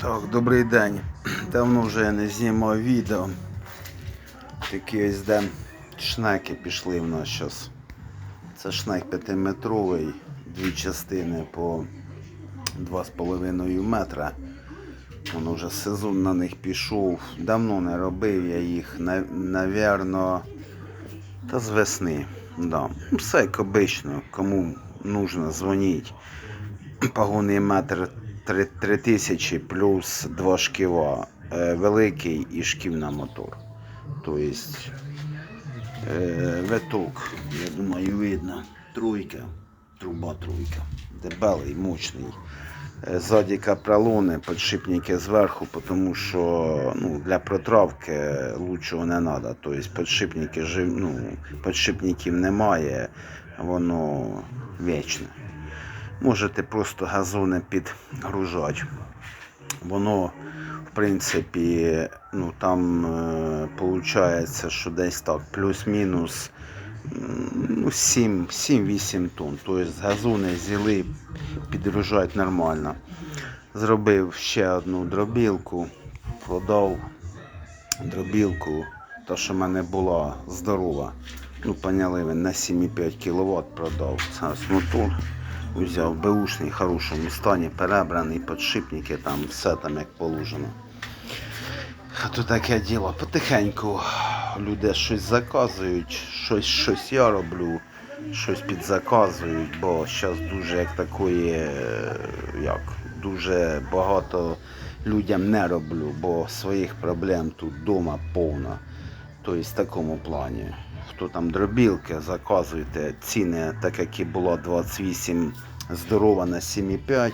Так, добрий день. Давно вже я не знімав відео. Такі ось де шнеки пішли в нас зараз. Це шнек 5-метровий, дві частини по 2,5 метра. Воно вже сезон на них пішов. Давно не робив я їх, на- навірно, та з весни. Да. Все як обично, кому нужно, дзвоніть. Пагонний метр 3 3000 плюс 2 шківа. Е, великий і шків на мотор. Тобто е, виток, я думаю, видно. Тройка, труба тройка. Дебелий, мощний. Е, Ззаді капролони, підшипники зверху, тому що ну, для протравки лучшого не треба. Тобто підшипники, ну, підшипників немає, воно вічне. Можете просто газони підгружати. Воно, в принципі, ну там е, получається, що десь так, плюс-мінус ну, 7 7-8 тонн. Тобто газони зіли підгружають нормально. Зробив ще одну дробілку, продав дробілку, та що в мене була здорова. Ну, поняли ви, на 7,5 кВт продав. Це мотор. Взяв беушний, хорошому стані, перебраний, підшипники, там все там як положено. А то таке діло. Потихеньку люди щось заказують, щось, щось я роблю, щось підзаказують, бо зараз дуже як такої, е, як, дуже багато людям не роблю, бо своїх проблем тут вдома повно. Тобто в такому плані. Хто там дробілки, заказуйте ціни, так як і було 28 здорова на 7,5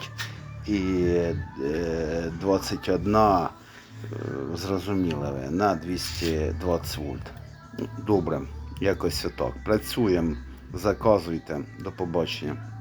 і е, 21 е, зрозуміло ви, на 220 вольт. Добре, якось отак. Працюємо, заказуйте. До побачення.